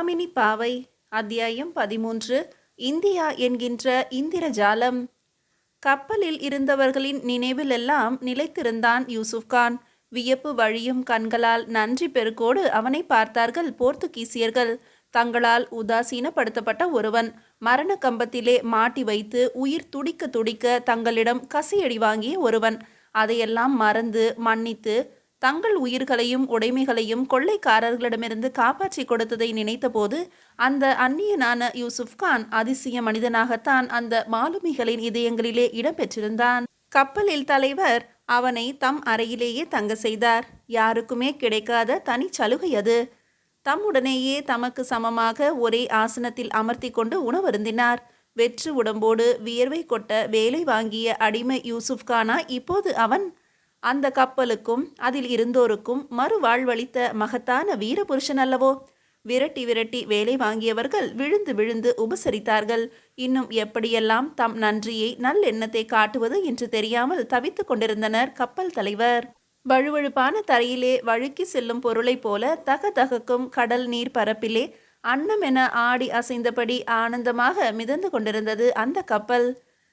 காமினி பாவை அத்தியாயம் பதிமூன்று இந்தியா என்கின்ற இந்திரஜாலம். கப்பலில் இருந்தவர்களின் நினைவிலெல்லாம் நிலைத்திருந்தான் யூசுப்கான் வியப்பு வழியும் கண்களால் நன்றி பெருக்கோடு அவனை பார்த்தார்கள் போர்த்துகீசியர்கள். தங்களால் உதாசீனப்படுத்தப்பட்ட ஒருவன் மரண கம்பத்திலே மாட்டி வைத்து உயிர் துடிக்க துடிக்க தங்களிடம் கசியடி வாங்கிய ஒருவன். அதையெல்லாம் மறந்து மன்னித்து தங்கள் உயிர்களையும் உடைமைகளையும் கொள்ளைக்காரர்களிடமிருந்து காப்பாற்றி கொடுத்ததை நினைத்தபோது அந்த அந்நியனான யூசுப் கான் அதிசய மனிதனாகத்தான் அந்த மாலுமிகளின் இதயங்களிலே இடம்பெற்றிருந்தான். கப்பலில் தலைவர் அவனை தம் அறையிலேயே தங்க செய்தார். யாருக்குமே கிடைக்காத தனி சலுகை அது. தம்முடனேயே தமக்கு சமமாக ஒரே ஆசனத்தில் அமர்த்தி கொண்டு உணவருந்தினார். வெற்று உடம்போடு வியர்வை கொட்ட வேலை வாங்கிய அடிமை யூசுப் கானா இப்போது அவன் அந்த கப்பலுக்கும் அதில் இருந்தோருக்கும் மறுவாழ்வளித்த மகத்தான வீரபுருஷன் அல்லவோ? விரட்டி விரட்டி வேலை வாங்கியவர்கள் விழுந்து விழுந்து உபசரித்தார்கள். இன்னும் எப்படியெல்லாம் தம் நன்றியை நல்லெண்ணத்தை காட்டுவது என்று தெரியாமல் தவித்து கொண்டிருந்தனர் கப்பல் தலைவர். வழுவழுப்பான தரையிலே வழுக்கி செல்லும் பொருளைப் போல தக தகக்கும் கடல் நீர் பரப்பிலே அன்னம் என ஆடி அசைந்தபடி ஆனந்தமாக மிதந்து கொண்டிருந்தது அந்த கப்பல்.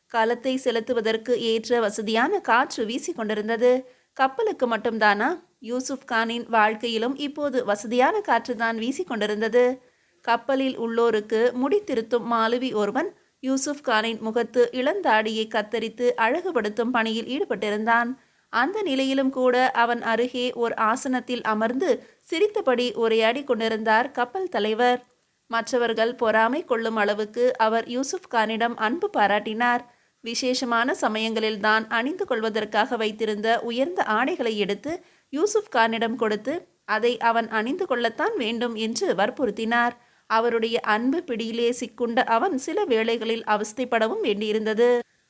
காலத்தை செலுத்துவதற்கு ஏற்ற வசதியான காற்று வீசி கொண்டிருந்தது கப்பலுக்கு மட்டும்தானா? யூசுப் கானின் வாழ்க்கையிலும் இப்போது வசதியான காற்றுதான் வீசி கொண்டிருந்தது கப்பலில் உள்ளோருக்கு முடித்திருத்தும் மாலுவி ஒருவன் யூசுப் கானின் முகத்து இளந்தாடியை கத்தரித்து அழகுபடுத்தும் பணியில் ஈடுபட்டிருந்தான். அந்த நிலையிலும் கூட அவன் அருகே ஒரு ஆசனத்தில் அமர்ந்து சிரித்தபடி உரையாடி கொண்டிருந்தார் கப்பல் தலைவர். மற்றவர்கள் பொறாமை கொள்ளும் அளவுக்கு அவர் யூசுப் கானிடம் அன்பு பாராட்டினார். விசேஷமான சமயங்களில்தான் அணிந்து கொள்வதற்காக வைத்திருந்த உயர்ந்த ஆடைகளை எடுத்து யூசுப் கானிடம் கொடுத்து அதை அவன் அணிந்து கொள்ளத்தான் வேண்டும் என்று வற்புறுத்தினார். அவருடைய அன்பு பிடியிலே சிக்குண்ட அவன் சில வேளைகளில் அவஸ்தைப்படவும் வேண்டியிருந்தது.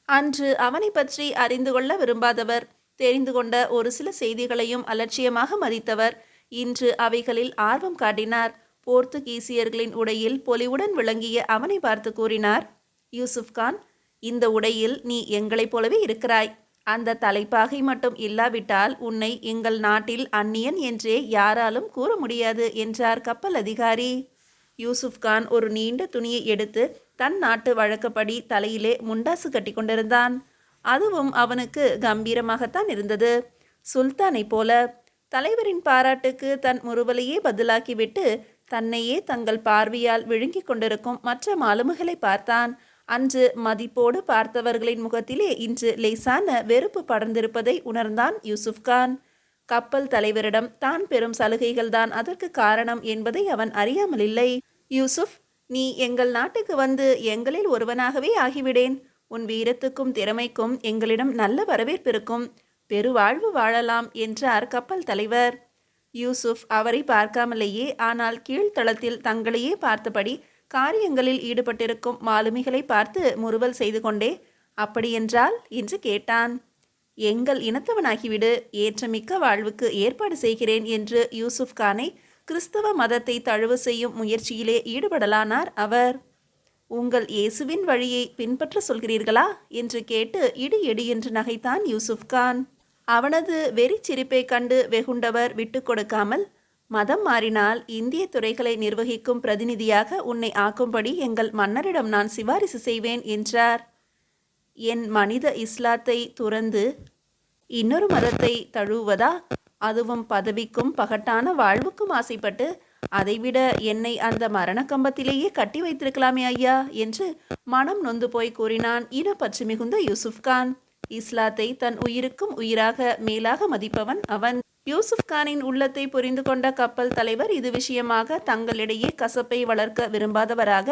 அன்று அவனை பற்றி அறிந்து கொள்ள விரும்பாதவர் தெரிந்து கொண்ட ஒரு சில செய்திகளையும் அலட்சியமாக மதித்தவர் இன்று அவைகளில் ஆர்வம் காட்டினார். போர்த்துகீசியர்களின் உடையில் பொலிவுடன் விளங்கிய அவனை பார்த்து கூறினார் யூசுப் கான் இந்த உடையில் நீ எங்களைப் போலவே இருக்கிறாய். அந்த தலைப்பாகை மட்டும் இல்லாவிட்டால் உன்னை எங்கள் நாட்டில் அந்நியன் என்றே யாராலும் கூற முடியாது என்றார் கப்பல் அதிகாரி. யூசுப் கான் ஒரு நீண்ட துணியை எடுத்து தன் நாட்டு வழக்கப்படி தலையிலே முண்டாசு கட்டி கொண்டிருந்தான் அதுவும் அவனுக்கு கம்பீரமாகத்தான் இருந்தது. சுல்தானை போல தலைவரின் பாராட்டுக்கு தன் முறுவலையே பதிலாக்கிவிட்டு தன்னையே தங்கள் பார்வையால் விழுங்கிக் கொண்டிருக்கும் மற்ற மாலுமிகளை பார்த்தான். அன்று மதிப்போடு பார்த்தவர்களின் முகத்திலே இன்று லேசான வெறுப்பு படர்ந்திருப்பதை உணர்ந்தான் யூசுப் கான். கப்பல் தலைவரிடம் தான் பெறும் சலுகைகள்தான் அதற்கு காரணம் என்பதை அவன் அறியாமலில்லை யூசுப் நீ எங்கள் நாட்டுக்கு வந்து எங்களில் ஒருவனாகவே ஆகிவிடேன். உன் வீரத்துக்கும் திறமைக்கும் எங்களிடம் நல்ல வரவேற்பு இருக்கும். பெருவாழ்வு வாழலாம் என்றார் கப்பல் தலைவர். யூசுப் அவரை பார்க்காமலேயே ஆனால் கீழ்த்தளத்தில் தங்களையே பார்த்தபடி காரியங்களில் ஈடுபட்டிருக்கும் மாலுமிகளை பார்த்து முறுவல் செய்து கொண்டே அப்படியென்றால் என்று கேட்டான். எங்கள் இனத்தவனாகிவிடு ஏற்றமிக்க வாழ்வுக்கு ஏற்பாடு செய்கிறேன் என்று யூசுப் கானை கிறிஸ்தவ மதத்தை தழுவு செய்யும் முயற்சியிலே ஈடுபடலானார் அவர். உங்கள் இயேசுவின் வழியை பின்பற்ற சொல்கிறீர்களா? என்று கேட்டு இடி இடி என்று நகைத்தான் யூசுப் கான். அவனது வெறிச்சிரிப்பை கண்டு வெகுண்டவர் விட்டு கொடுக்காமல் மதம் மாறினால் இந்திய துறைகளை நிர்வகிக்கும் பிரதிநிதியாக உன்னை ஆக்கும்படி எங்கள் மன்னரிடம் நான் சிபாரிசு செய்வேன் என்றார். என் மனித இஸ்லாத்தை துறந்து இன்னொரு மதத்தை தழுவுவதா? அதுவும் பதவிக்கும் பகட்டான வாழ்வுக்கும் ஆசைப்பட்டு அதைவிட என்னை அந்த மரண கம்பத்திலேயே கட்டி வைத்திருக்கலாமே ஐயா என்று மனம் நொந்து போய் கூறினான் இனப்பற்று மிகுந்த யூசுப் கான். இஸ்லாத்தை தன் உயிருக்கும் உயிராக மேலாக மதிப்பவன் அவன். யூசுப் கானின் உள்ளத்தை புரிந்து கொண்ட கப்பல் தலைவர் இது விஷயமாக தங்களிடையே கசப்பை வளர்க்க விரும்பாதவராக.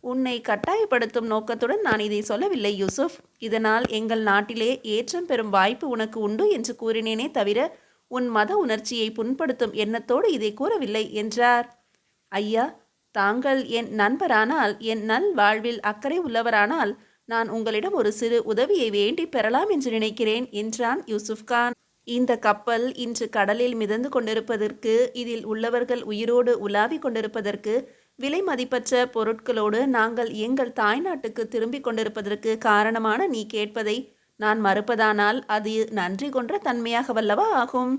உன்னை கட்டாயப்படுத்தும் நோக்கத்துடன் நான் இதை சொல்லவில்லை யூசுப். இதனால் எங்கள் நாட்டிலே ஏற்றம் பெறும் வாய்ப்பு உனக்கு உண்டு என்று கூறினேனே தவிர உன் மத உணர்ச்சியை புண்படுத்தும் எண்ணத்தோடு இதை கூறவில்லை என்றார். ஐயா தாங்கள் என் நண்பரானால் என் நல் வாழ்வில் அக்கறை உள்ளவரானால் நான் உங்களிடம் ஒரு சிறு உதவியை வேண்டி பெறலாம் என்று நினைக்கிறேன் என்றான் யூசுப் கான். இந்த கப்பல் இன்று கடலில் மிதந்து கொண்டிருப்பதற்கு இதில் உள்ளவர்கள் உயிரோடு உலாவிக் கொண்டிருப்பதற்கு விலை மதிப்பற்ற பொருட்களோடு நாங்கள் எங்கள் தாய்நாட்டுக்கு திரும்பிக் கொண்டிருப்பதற்கு காரணமான நீ கேட்பதை நான் மறுப்பதானால் அது நன்றி கொன்ற தன்மையாகவல்லவா ஆகும்.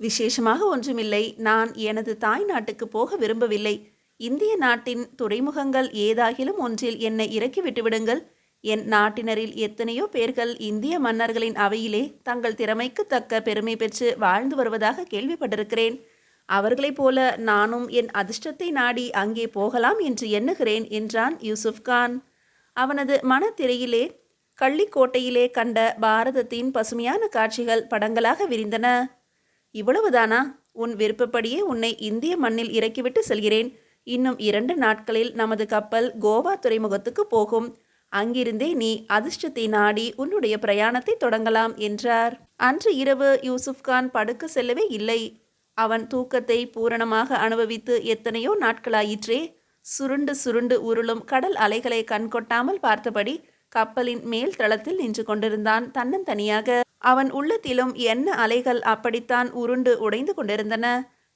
விசேஷமாக ஒன்றுமில்லை நான் எனது தாய் நாட்டுக்கு போக விரும்பவில்லை. இந்திய நாட்டின் துறைமுகங்கள் ஏதாகிலும் ஒன்றில் என்னை இறக்கி விட்டுவிடுங்கள். என் நாட்டினரில் எத்தனையோ பேர்கள் இந்திய மன்னர்களின் அவையிலே தங்கள் திறமைக்கு தக்க பெருமை பெற்று வாழ்ந்து வருவதாக கேள்விப்பட்டிருக்கிறேன். அவர்களைப் போல நானும் என் அதிர்ஷ்டத்தை நாடி அங்கே போகலாம் என்று எண்ணுகிறேன் என்றான் யூசுப் கான். அவனது மனத்திரையிலே கள்ளிக்கோட்டையிலே கண்ட பாரதத்தின் பசுமையான காட்சிகள் படங்களாக விரிந்தன. இவ்வளவுதானா? உன் விருப்பப்படியே உன்னை இந்திய மண்ணில் இறக்கிவிட்டு செல்கிறேன். இன்னும் இரண்டு நாட்களில் நமது கப்பல் கோவா துறைமுகத்துக்கு போகும். அங்கிருந்தே நீ அதிர்ஷ்டத்தை நாடி உன்னுடைய பிரயாணத்தை தொடங்கலாம் என்றார். அன்று இரவு யூசுப் கான் படுக்க செல்லவே இல்லை. அவன் தூக்கத்தை பூரணமாக அனுபவித்து எத்தனையோ நாட்களாயிற்றே சுருண்டு சுருண்டு உருளும் கடல் அலைகளை கண்கொட்டாமல் பார்த்தபடி கப்பலின் மேல் தளத்தில் நின்று கொண்டிருந்தான் தன்னந்தனியாக. அவன் உள்ளத்திலும் என்ன அலைகள் அப்படித்தான் உருண்டு உடைந்து கொண்டிருந்தன.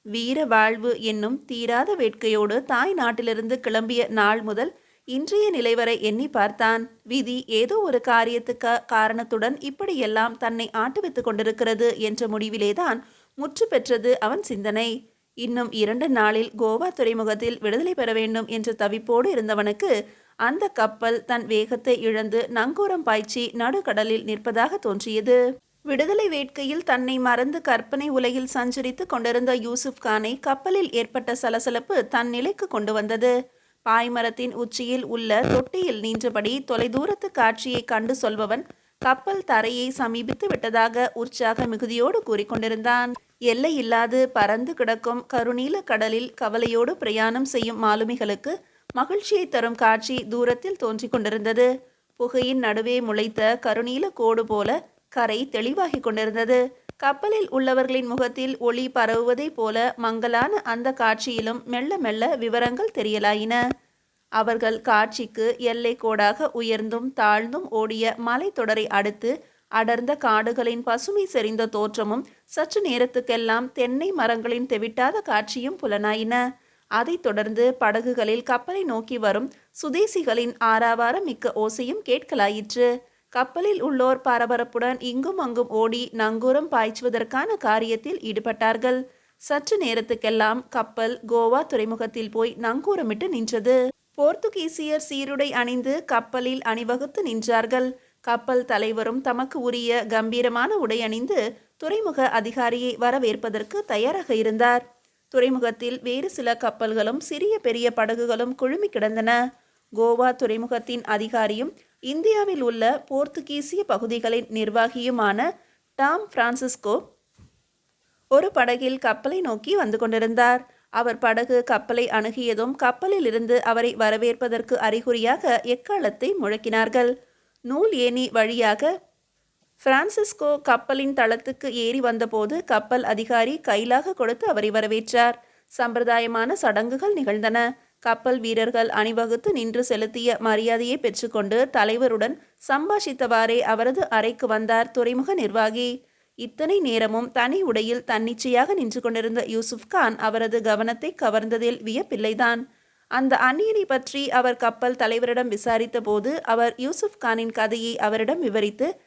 வீர வாழ்வு என்னும் தீராத வேட்கையோடு தாய் நாட்டிலிருந்து கிளம்பிய நாள் முதல் இன்றைய நிலை வரை எண்ணி பார்த்தான். விதி ஏதோ ஒரு காரியத்துக்கு காரணத்துடன் இப்படியெல்லாம் தன்னை ஆட்டுவித்துக் கொண்டிருக்கிறது என்ற முடிவிலேதான் முற்று பெற்றது அவன் சிந்தனை. இன்னும் இரண்டு நாளில் கோவா துறைமுகத்தில் விடுதலை பெற வேண்டும் என்ற தவிப்போடு இருந்தவனுக்கு அந்த கப்பல் தன் வேகத்தை இழந்து நங்கூரம் பாய்ச்சி நடுக்கடலில் நிற்பதாக தோன்றியது. விடுதலை வேட்கையில் தன்னை மறந்து கற்பனை உலகில் சஞ்சரித்து கொண்டிருந்த யூசுப் கானை கப்பலில் ஏற்பட்ட சலசலப்பு தன் நிலைக்கு கொண்டு வந்தது. பாய்மரத்தின் உச்சியில் உள்ள தொட்டியில் நின்றபடி தொலைதூரத்து காட்சியை கண்டு சொல்பவன் கப்பல் தரையை சமீபித்து விட்டதாக உற்சாக மிகுதியோடு கூறிக்கொண்டிருந்தான். எல்லையில்லாது பறந்து கிடக்கும் கருநீல கடலில் கவலையோடு பிரயாணம் செய்யும் மாலுமிகளுக்கு மகிழ்ச்சியை தரும் காட்சி தூரத்தில் தோன்றிக் கொண்டிருந்தது. புகையின் நடுவே முளைத்த கருநீல கோடு போல கரை தெளிவாகிக் கொண்டிருந்தது. கப்பலில் உள்ளவர்களின் முகத்தில் ஒளி பரவுவதைப் போல மங்கலான அந்த காட்சியிலும் மெல்ல மெல்ல விவரங்கள் தெரியலாயின. அவர்கள் காட்சிக்கு எல்லை கோடாக உயர்ந்தும் தாழ்ந்தும் ஓடிய மலைத்தொடரை அடுத்து அடர்ந்த காடுகளின் பசுமை செறிந்த தோற்றமும் சற்று நேரத்துக்கெல்லாம் தென்னை மரங்களின் தெவிட்டாத காட்சியும் புலனாயின. அதைத் தொடர்ந்து படகுகளில் கப்பலை நோக்கி வரும் சுதேசிகளின் ஆறாவார மிக்க ஓசையும் கேட்கலாயிற்று. கப்பலில் உள்ளோர் பரபரப்புடன் இங்கும் அங்கும் ஓடி நங்கூரம் பாய்ச்சுவதற்கான காரியத்தில் ஈடுபட்டார்கள். சற்று நேரத்துக்கெல்லாம் கப்பல் கோவா துறைமுகத்தில் போய் நங்கூரமிட்டு நின்றது. போர்த்துகீசியர் சீருடை அணிந்து கப்பலில் அணிவகுத்து நின்றார்கள். கப்பல் தலைவரும் தமக்கு உரிய கம்பீரமான உடை அணிந்து துறைமுக அதிகாரியை வரவேற்பதற்கு தயாராக இருந்தார். துறைமுகத்தில் வேறு சில கப்பல்களும் சிறிய பெரிய படகுகளும் குழுமி கிடந்தன. கோவா துறைமுகத்தின் அதிகாரியும் இந்தியாவில் உள்ள போர்த்துகீசிய பகுதிகளின் நிர்வாகியுமான டாம் பிரான்சிஸ்கோ ஒரு படகில் கப்பலை நோக்கி வந்து கொண்டிருந்தார். அவர் படகு கப்பலை அணுகியதும் கப்பலில் இருந்து அவரை வரவேற்பதற்கு அறிகுறியாக எக்காலத்தை முழக்கினார்கள். நூல் ஏணி வழியாக பிரான்சிஸ்கோ கப்பலின் தளத்துக்கு ஏறி வந்தபோது கப்பல் அதிகாரி கைலாக கொடுத்து அவரை வரவேற்றார். சம்பிரதாயமான சடங்குகள் நிகழ்ந்தன. கப்பல் வீரர்கள் அணிவகுத்து நின்று செலுத்திய மரியாதையை பெற்றுக்கொண்டு தலைவருடன் சம்பாஷித்தவாறே அவரது அறைக்கு வந்தார் துறைமுக நிர்வாகி. இத்தனை நேரமும் தனி உடையில் தன்னிச்சையாக நின்று கொண்டிருந்த யூசுப் கான் அவரது கவனத்தை கவர்ந்ததில் வியப்பில்லைதான். அந்த அந்நியனை பற்றி அவர் கப்பல் தலைவரிடம் விசாரித்த போது அவர் யூசுப் கானின் கதையை அவரிடம் விவரித்து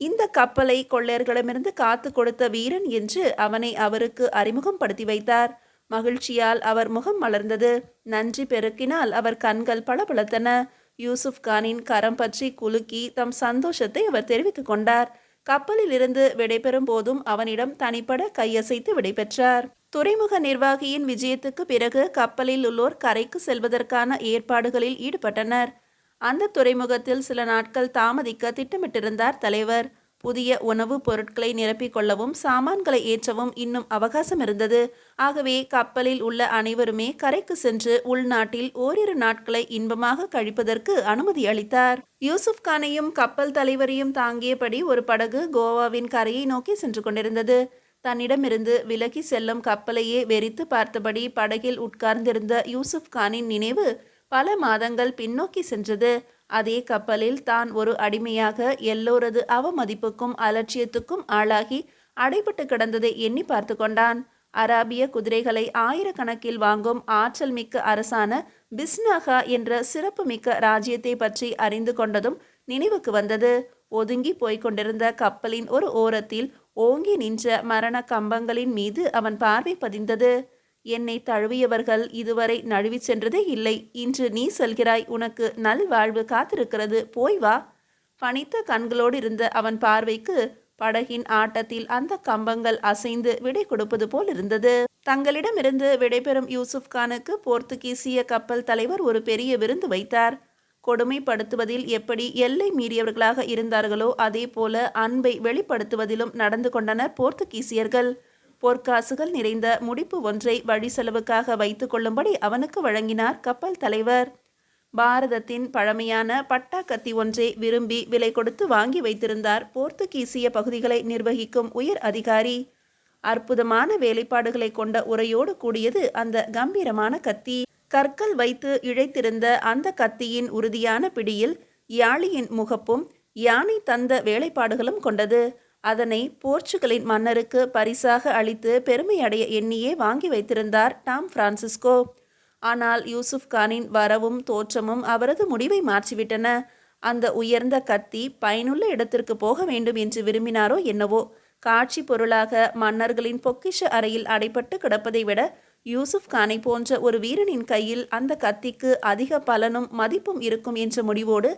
இந்த கப்பலை கொள்ளையர்களிடமிருந்து காத்து கொடுத்த வீரன் என்று அவனை அவருக்கு அறிமுகப்படுத்தி வைத்தார். மகிழ்ச்சியால் அவர் முகம் மலர்ந்தது. நன்றி பெருக்கினால் அவர் கண்கள் பளபளத்தன. யூசுப் கானின் கரம் பற்றி குலுக்கி தம் சந்தோஷத்தை அவர் தெரிவித்துக் கொண்டார். கப்பலில் இருந்து விடைபெறும் போதும் அவனிடம் தனிப்பட கையசைத்து விடைபெற்றார். துறைமுக நிர்வாகியின் விஜயத்துக்கு பிறகு கப்பலில் உள்ளோர் கரைக்கு செல்வதற்கான ஏற்பாடுகளில் ஈடுபட்டனர். அந்த துறைமுகத்தில் சில நாட்கள் தாமதிக்க திட்டமிட்டிருந்தார் தலைவர். புதிய உணவுப் பொருட்களை நிரப்பிக் கொள்ளவும் சாமான்களை ஏற்றவும் இன்னும் அவகாசம் இருந்தது. ஆகவே கப்பலில் உள்ள அனைவருமே கரைக்கு சென்று உள்நாட்டில் ஓரிரு நாட்களை இன்பமாக கழிப்பதற்கு அனுமதி அளித்தார். யூசுப் கானையும் கப்பல் தலைவரையும் தாங்கியபடி ஒரு படகு கோவாவின் கரையை நோக்கி சென்று கொண்டிருந்தது. தன்னிடமிருந்து விலகி செல்லும் கப்பலையே வெறித்து பார்த்தபடி படகில் உட்கார்ந்திருந்த யூசுப் கானின் நினைவு பல மாதங்கள் பின்னோக்கி சென்றது. அதே கப்பலில் தான் ஒரு அடிமையாக எல்லோரது அவமதிப்புக்கும் அலட்சியத்துக்கும் ஆளாகி அடைபட்டு கிடந்ததை எண்ணி பார்த்து கொண்டான். அராபிய குதிரைகளை ஆயிரக்கணக்கில் வாங்கும் ஆற்றல் மிக்க அரசான பிஸ்னாகா என்ற சிறப்பு மிக்க ராஜ்யத்தை பற்றி அறிந்து கொண்டதும் நினைவுக்கு வந்தது. ஒதுங்கி போய்க் கொண்டிருந்த கப்பலின் ஒரு ஓரத்தில் ஓங்கி நின்ற மரண கம்பங்களின் மீது அவன் பார்வை பதிந்தது. என்னை தழுவியவர்கள் இதுவரை நழுவிச் சென்றதே இல்லை. இன்று நீ செல்கிறாய் உனக்கு நல்வாழ்வு காத்திருக்கிறது. போய் வா. பனித்த கண்களோடு இருந்த அவன் பார்வைக்கு படகின் ஆட்டத்தில் அந்த கம்பங்கள் அசைந்து விடை கொடுப்பது போல் இருந்தது. தங்களிடமிருந்து விடைபெறும் யூசுப் கானுக்கு போர்த்துகீசிய கப்பல் தலைவர் ஒரு பெரிய விருந்து வைத்தார். கொடுமைப்படுத்துவதில் எப்படி எல்லை மீறியவர்களாக இருந்தார்களோ அதே போல அன்பை வெளிப்படுத்துவதிலும் நடந்து கொண்டனர் போர்த்துகீசியர்கள். பொற்காசுகள் நிறைந்த முடிப்பு ஒன்றை வழி செலவுக்காக வைத்து கொள்ளும்படி அவனுக்கு வழங்கினார் கப்பல் தலைவர். பாரதத்தின் பழமையான பட்டா கத்தி ஒன்றை விரும்பி விலை கொடுத்து வாங்கி வைத்திருந்தார் போர்த்துகீசிய பகுதிகளை நிர்வகிக்கும் உயர் அதிகாரி. அற்புதமான வேலைப்பாடுகளை கொண்ட உரையோடு கூடியது அந்த கம்பீரமான கத்தி. கற்கள் வைத்து இழைத்திருந்த அந்த கத்தியின் உறுதியான பிடியில் யாழியின் முகப்பும் யானை தந்த வேலைப்பாடுகளும் கொண்டது. அதனை போர்ச்சுகலின் மன்னருக்கு பரிசாக அளித்து பெருமை அடைய எண்ணியே வாங்கி வைத்திருந்தார் டாம் பிரான்சிஸ்கோ. ஆனால் யூசுப் கானின் வரவும் தோற்றமும் அவரது முடிவை மாற்றிவிட்டன. அந்த உயர்ந்த கத்தி பயனுள்ள இடத்திற்கு போக வேண்டும் என்று விரும்பினாரோ என்னவோ. காட்சி பொருளாக மன்னர்களின் பொக்கிஷ அறையில் அடைப்பட்டு கிடப்பதை விட யூசுப் கானை போன்ற ஒரு வீரனின் கையில் அந்த கத்திக்கு அதிக பலனும் மதிப்பும் இருக்கும் என்ற முடிவோடு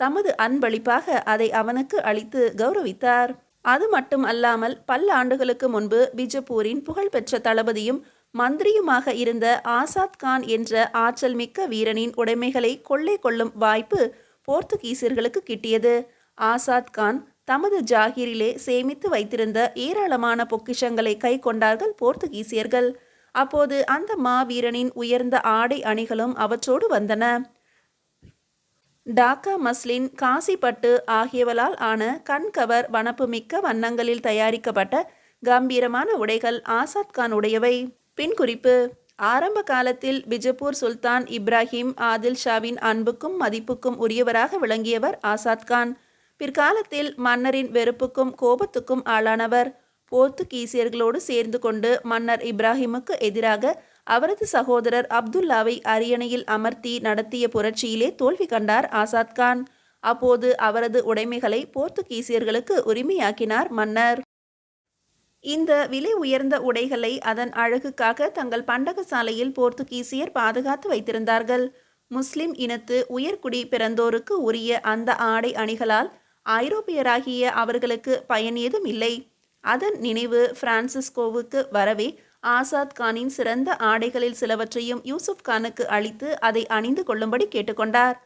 தமது அன்பளிப்பாக அதை அவனுக்கு அளித்து கௌரவித்தார். அது மட்டும் அல்லாமல் பல்லாண்டுகளுக்கு முன்பு பிஜப்பூரின் புகழ்பெற்ற தளபதியும் மந்திரியுமாக இருந்த ஆசாத் கான் என்ற ஆற்றல் மிக்க வீரனின் உடைமைகளை கொள்ளை கொள்ளும் வாய்ப்பு போர்த்துகீசியர்களுக்கு கிட்டியது. ஆசாத் கான் தமது ஜாகிரிலே சேமித்து வைத்திருந்த ஏராளமான பொக்கிஷங்களை கை கொண்டார்கள் போர்த்துகீசியர்கள். அப்போது அந்த மாவீரனின் உயர்ந்த ஆடை அணிகளும் அவற்றோடு வந்தன. டாக்கா மஸ்லின் காசிப்பட்டு ஆகியவளால் ஆன கண்கவர் வனப்புமிக்க வண்ணங்களில் தயாரிக்கப்பட்ட கம்பீரமான உடைகள் ஆசாத் கான் உடையவை. பின் குறிப்பு ஆரம்ப காலத்தில் பிஜப்பூர் சுல்தான் இப்ராஹிம் ஆதில் ஷாவின் அன்புக்கும் மதிப்புக்கும் உரியவராக விளங்கியவர் ஆசாத் கான். பிற்காலத்தில் மன்னரின் வெறுப்புக்கும் கோபத்துக்கும் ஆளானவர். போர்த்துகீசியர்களோடு சேர்ந்து கொண்டு மன்னர் இப்ராஹிமுக்கு எதிராக அவரது சகோதரர் அப்துல்லாவை அரியணையில் அமர்த்தி நடத்திய புரட்சியிலே தோல்வி கண்டார் ஆசாத் கான். அப்போது அவரது உடைமைகளை போர்த்துகீசியர்களுக்கு உரிமையாக்கினார் மன்னர். இந்த விலை உயர்ந்த உடைகளை அதன் அழகுக்காக தங்கள் பண்டகசாலையில் போர்த்துகீசியர் பாதுகாத்து வைத்திருந்தார்கள். முஸ்லிம் இனத்து உயர்குடி பிறந்தோருக்கு உரிய அந்த ஆடை அணிகளால் ஐரோப்பியராகிய அவர்களுக்கு பயன் ஏதும் இல்லை. அதன் நினைவு பிரான்சிஸ்கோவுக்கு வரவே ஆசாத் கானின் சிறந்த ஆடைகளில் சிலவற்றையும் யூசுப் கானுக்கு அளித்து அதை அணிந்து கொள்ளும்படி கேட்டுக்கொண்டார்.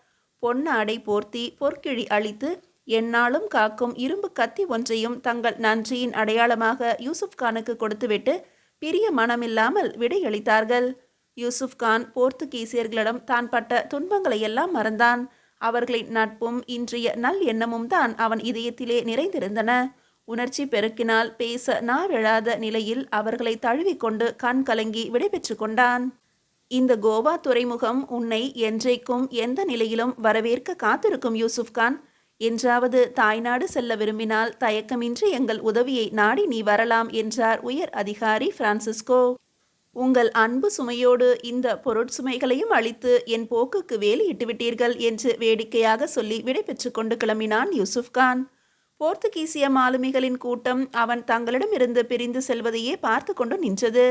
பொன்னாடை போர்த்தி பொற்கிழி அளித்து எந்நாளும் காக்கும் இரும்பு கத்தி ஒன்றையும் தங்கள் நன்றியின் அடையாளமாக யூசுப் கானுக்கு கொடுத்துவிட்டு பிரிய மனமில்லாமல் விடையளித்தார்கள். யூசுப் கான் போர்த்துகீசியர்களிடம் தான் பட்ட துன்பங்களை எல்லாம் மறந்தான். அவர்களின் நட்பும் இன்றைய நல் எண்ணமும் தான் அவன் இதயத்திலே நிறைந்திருந்தன. உணர்ச்சி பெருக்கினால் பேச நாவிழாத நிலையில் அவர்களை தழுவிக்கொண்டு கண் கலங்கி விடைபெற்று கொண்டான். இந்த கோவா துறைமுகம் உன்னை என்றைக்கும் எந்த நிலையிலும் வரவேற்க காத்திருக்கும் யூசுப் கான். என்றாவது தாய்நாடு செல்ல விரும்பினால் தயக்கமின்றி எங்கள் உதவியை நாடி நீ வரலாம் என்றார் உயர் அதிகாரி பிரான்சிஸ்கோ. உங்கள் அன்பு சுமையோடு இந்த பொருட்சுமைகளையும் அளித்து என் போக்குக்கு வேலையிட்டு விட்டீர்கள் என்று வேடிக்கையாக சொல்லி விடைபெற்று கொண்டு கிளம்பினான் யூசுப்கான் போர்த்துகீசிய மாலுமிகளின் கூட்டம் அவன் தங்களிடமிருந்து பிரிந்து செல்வதையே பார்த்து கொண்டு நின்றது.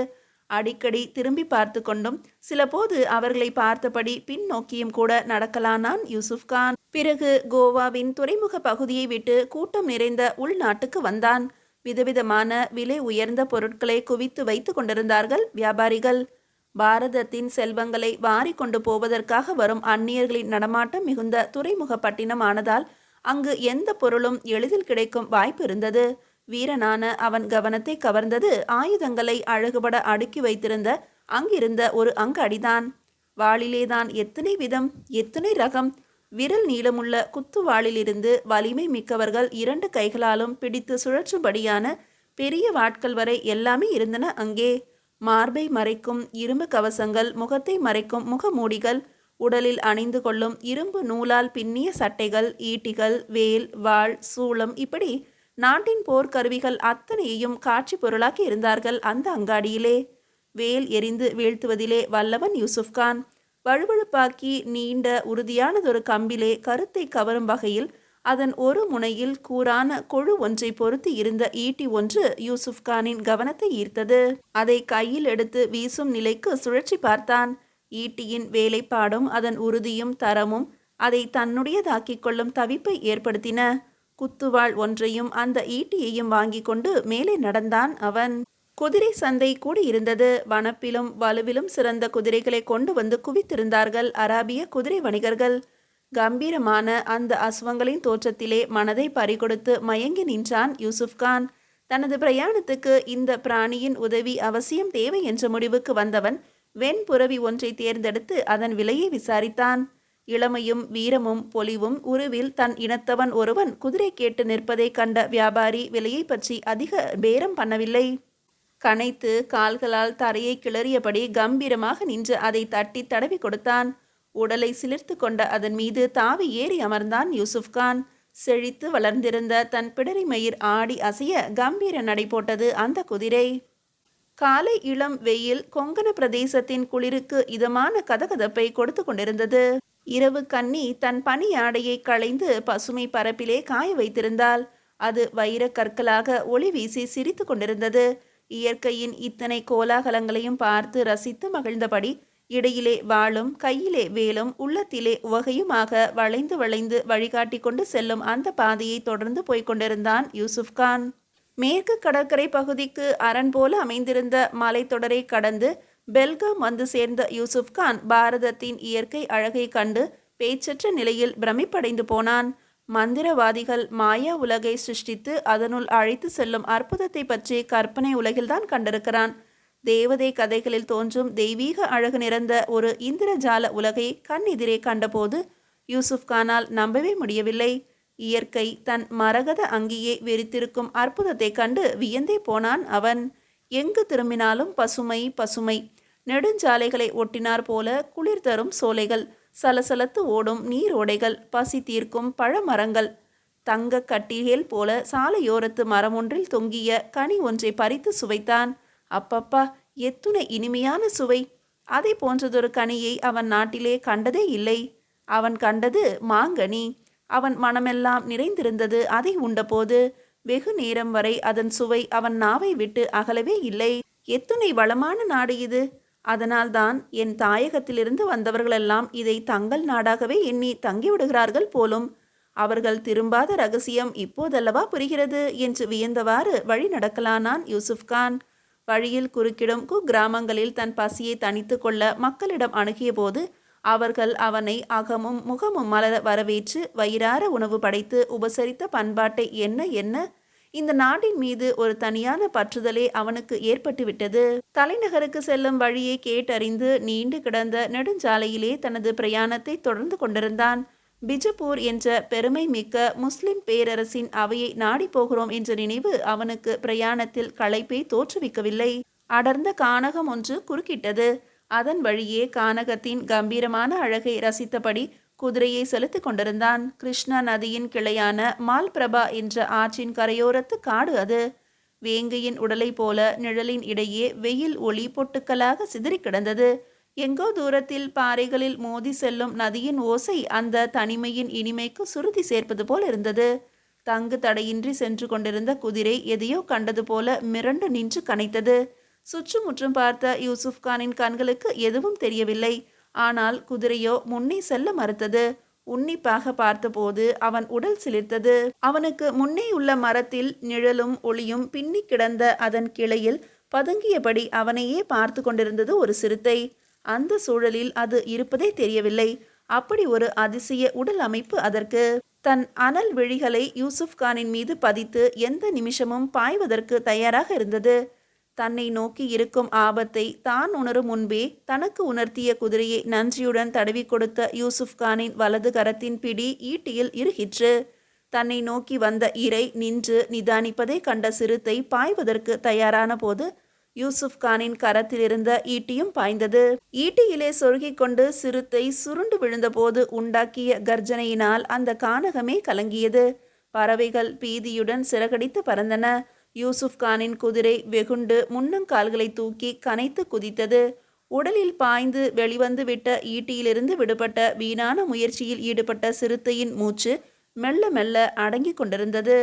அடிக்கடி திரும்பி பார்த்து கொண்டும் சிலபோது அவர்களை பார்த்தபடி பின்னோக்கியும் கூட நடக்கலானான் யூசுப் கான். பிறகு கோவாவின் துறைமுக பகுதியை விட்டு கூட்டம் நிறைந்த உள்நாட்டுக்கு வந்தான். விதவிதமான விலை உயர்ந்த பொருட்களை குவித்து வைத்து கொண்டிருந்தார்கள் வியாபாரிகள். பாரதத்தின் செல்வங்களை வாரி கொண்டு போவதற்காக வரும் அந்நியர்களின் நடமாட்டம் மிகுந்த துறைமுக பட்டினம் ஆனதால் அங்கு எந்த பொருளும் எளிதில் கிடைக்கும் வாய்ப்பு இருந்தது. வீரனான அவன் கவனத்தை கவர்ந்தது ஆயுதங்களை அழகுபட அடுக்கி வைத்திருந்த அங்கிருந்த ஒரு அங்கடிதான் வாளிலேதான் எத்தனை விதம் எத்தனை ரகம். விரல் நீளமுள்ள குத்துவாளிலிருந்து வலிமை மிக்கவர்கள் இரண்டு கைகளாலும் பிடித்து சுழற்றும்படியான பெரிய வாட்கள் வரை எல்லாமே இருந்தன அங்கே. மார்பை மறைக்கும் இரும்பு கவசங்கள் முகத்தை மறைக்கும் முகமூடிகள் உடலில் அணிந்து கொள்ளும் இரும்பு நூலால் பின்னிய சட்டைகள் ஈட்டிகள் வேல் வாள் சூளம் இப்படி நாட்டின் போர்க்கருவிகள் அத்தனையையும் காட்சி பொருளாக்கி இருந்தார்கள் அந்த அங்காடியிலே. வேல் எரிந்து வீழ்த்துவதிலே வல்லவன் யூசுப்கான் வழுவழுப்பாக்கி நீண்ட உறுதியானதொரு கம்பிலே கருத்தை கவரும் வகையில் அதன் ஒரு முனையில் கூரான கொழு ஒன்றை பொருத்தி இருந்த ஈட்டி ஒன்று யூசுப்கானின் கவனத்தை ஈர்த்தது. அதை கையில் எடுத்து வீசும் நிலைக்கு சுழற்சி பார்த்தான். ஈட்டியின் வேலைப்பாடும் அதன் உறுதியும் தரமும் அதை தன்னுடையதாக்கிக் கொள்ளும் தவிப்பை ஏற்படுத்தின. குத்துவாள் ஒன்றையும் அந்த ஈட்டியையும் வாங்கி கொண்டு மேலே நடந்தான் அவன். குதிரை சந்தை கூடியிருந்தது. வனப்பிலும் வலுவிலும் சிறந்த குதிரைகளை கொண்டு வந்து குவித்திருந்தார்கள் அராபிய குதிரை வணிகர்கள். கம்பீரமான அந்த அஸ்வங்களின் தோற்றத்திலே மனதை பறிகொடுத்து மயங்கி நின்றான் யூசுப்கான் தனது பிரயாணத்துக்கு இந்த பிராணியின் உதவி அவசியம் தேவை என்ற முடிவுக்கு வந்தவன் வெண்புறவி ஒன்றை தேர்ந்தெடுத்து அதன் விலையை விசாரித்தான். இளமையும் வீரமும் பொலிவும் உருவில் தன் இனத்தவன் ஒருவன் குதிரை கேட்டு நிற்பதைக் கண்ட வியாபாரி விலையை பற்றி அதிக பேரம் பண்ணவில்லை. கனைத்து கால்களால் தரையை கிளறியபடி கம்பீரமாக நின்று அதை தட்டி தடவி கொடுத்தான். உடலை சிலிர்த்து கொண்ட அதன் மீது தாவி ஏறி அமர்ந்தான் யூசுப்கான் செழித்து வளர்ந்திருந்த தன் பிடரி மயிர் ஆடி அசைய கம்பீர நடை போட்டது அந்த குதிரை. காலை இளம் வெயில் கொங்கன பிரதேசத்தின் குளிருக்கு இதமான கதகதப்பை கொடுத்து கொண்டிருந்தது. இரவு கன்னி தன் பனி ஆடையை களைந்து பசுமை பரப்பிலே காய வைத்திருந்தால் அது வைரக் கற்களாக ஒளி வீசி சிரித்து கொண்டிருந்தது. இயற்கையின் இத்தனை கோலாகலங்களையும் பார்த்து ரசித்து மகிழ்ந்தபடி இடையிலே வாளும் கையிலே வேலும் உள்ளத்திலே உவகையுமாக வளைந்து வளைந்து வழிகாட்டி கொண்டு செல்லும் அந்த பாதையை தொடர்ந்து போய்க் கொண்டிருந்தான் யூசுப்கான் மேற்கு கடற்கரை பகுதிக்கு அரண் போல அமைந்திருந்த மலைத்தொடரை கடந்து பெல்காம் வந்து சேர்ந்த யூசுப் கான் பாரதத்தின் இயற்கை அழகை கண்டு பேச்சற்ற நிலையில் பிரமிப்படைந்து போனான். மந்திரவாதிகள் மாயா உலகை சிருஷ்டித்து அதனுள் அழைத்து செல்லும் அற்புதத்தை பற்றி கற்பனை உலகில்தான் கண்டிருக்கிறான். தேவதை கதைகளில் தோன்றும் தெய்வீக அழகு நிறைந்த ஒரு இந்திரஜால உலகை கண் எதிரே கண்டபோது யூசுப் கானால் நம்பவே முடியவில்லை. இயற்கை தன் மரகத அங்கியே விரித்திருக்கும் அற்புதத்தைக் கண்டு வியந்தே போனான் அவன். எங்கு திரும்பினாலும் பசுமை பசுமை. நெடுஞ்சாலைகளை ஒட்டினார் போல குளிர் தரும் சோலைகள். சலசலத்து ஓடும் நீரோடைகள் பசி தீர்க்கும் பழமரங்கள். தங்க கட்டிகள் போல சாலையோரத்து மரமொன்றில் தொங்கிய கனி ஒன்றை பறித்து சுவைத்தான். அப்பப்பா எத்துணை இனிமையான சுவை. அதை போன்றதொரு கனியை அவன் நாட்டிலே கண்டதே இல்லை. அவன் கண்டது மாங்கனி. அவன் மனமெல்லாம் நிறைந்திருந்தது. அதை உண்டபோது வெகு நேரம் வரை அதன் சுவை அவன் நாவை விட்டு அகலவே இல்லை. எத்துணை வளமான நாடு இது. அதனால்தான் என் தாயகத்திலிருந்து வந்தவர்களெல்லாம் இதை தங்கள் நாடாகவே எண்ணி தங்கிவிடுகிறார்கள் போலும். அவர்கள் திரும்பாத ரகசியம் இப்போதல்லவா புரிகிறது என்று வியந்தவாறு வழி நடக்கலானான் யூசுப்கான் வழியில் குறுக்கிடும் குக்கிராமங்களில் தன் பசியை தணித்து கொள்ள மக்களிடம் அணுகிய போது அவர்கள் அவனை அகமும் முகமும் மலர வரவேற்று வயிறார உணவு படைத்து உபசரித்த பண்பாட்டை என்ன என்ன? இந்த நாட்டின் மீது ஒரு தனியான பற்றுதலே அவனுக்கு ஏற்பட்டுவிட்டது. தலைநகருக்கு செல்லும் வழியை கேட்டறிந்து நீண்டு கிடந்த நெடுஞ்சாலையிலே தனது பிரயாணத்தை தொடர்ந்து கொண்டிருந்தான். பிஜப்பூர் என்ற பெருமை மிக்க முஸ்லிம் பேரரசின் அவையை நாடி போகிறோம் என்ற நினைவு அவனுக்கு பிரயாணத்தில் களைப்பை தோற்றுவிக்கவில்லை. அடர்ந்த கானகம் ஒன்று குறுக்கிட்டது. அதன் வழியே கானகத்தின் கம்பீரமான அழகை ரசித்தபடி குதிரையை செலுத்திக் கொண்டிருந்தான். கிருஷ்ணா நதியின் கிளையான மால்பிரபா என்ற ஆற்றின் கரையோரத்து காடு அது. வேங்கையின் உடலை போல நிழலின் இடையே வெயில் ஒளி பொட்டுக்களாக சிதறி கிடந்தது. எங்கோ தூரத்தில் பாறைகளில் மோதி செல்லும் நதியின் ஓசை அந்த தனிமையின் இனிமைக்கு சுருதி சேர்ப்பது போல் இருந்தது. தங்கு தடையின்றி சென்று கொண்டிருந்த குதிரை எதையோ கண்டது போல மிரண்டு நின்று கனைத்தது. சுற்றுமுற்றும் பார்த்த யூசுப் கானின் கண்களுக்கு எதுவும் தெரியவில்லை. ஆனால் குதிரையோ முன்னே செல்ல மறுத்தது. உன்னிப்பாக பார்த்தபோது அவன் உடல் சிலிர்த்தது. அவனுக்கு முன்னே உள்ள மரத்தில் நிழலும் ஒளியும் பின்னி கிடந்த அதன் கிளையில் பதுங்கியபடி அவனையே பார்த்து கொண்டிருந்தது ஒரு சிறுத்தை. அந்த சூழலில் அது இருப்பதே தெரியவில்லை. அப்படி ஒரு அதிசய உடல் அமைப்பு அதற்கு. தன் அனல் விழிகளை யூசுப் கானின் மீது பதித்து எந்த நிமிஷமும் பாய்வதற்கு தயாராக இருந்தது. தன்னை நோக்கி இருக்கும் ஆபத்தை தான் உணரும் முன்பே தனக்கு உணர்த்திய குதிரையை நன்றியுடன் தடவி கொடுத்த யூசுப் கானின் வலது கரத்தின் பிடி ஈட்டியில் இருகிற்று. தன்னை நோக்கி வந்த இறை நின்று நிதானிப்பதை கண்ட சிறுத்தை பாய்வதற்கு தயாரான போது யூசுப் கானின் கரத்திலிருந்த ஈட்டியும் பாய்ந்தது. ஈட்டியிலே சொருகிக் கொண்டு சிறுத்தை சுருண்டு விழுந்தபோது உண்டாக்கிய கர்ஜனையினால் அந்த கானகமே கலங்கியது. பறவைகள் பீதியுடன் சிறகடித்து பறந்தன. யூசுப் கானின் குதிரை வெகுண்டு முன்னங்கால்களை தூக்கி கனைத்து குதித்தது. உடலில் பாய்ந்து வெளிவந்து விட்ட ஈட்டியிலிருந்து விடுபட்ட வீணான முயற்சியில் ஈடுபட்ட சிறுத்தையின் மூச்சு மெல்ல மெல்ல அடங்கிக் கொண்டிருந்தது.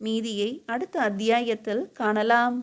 மீதியை அடுத்த அத்தியாயத்தில் காணலாம்.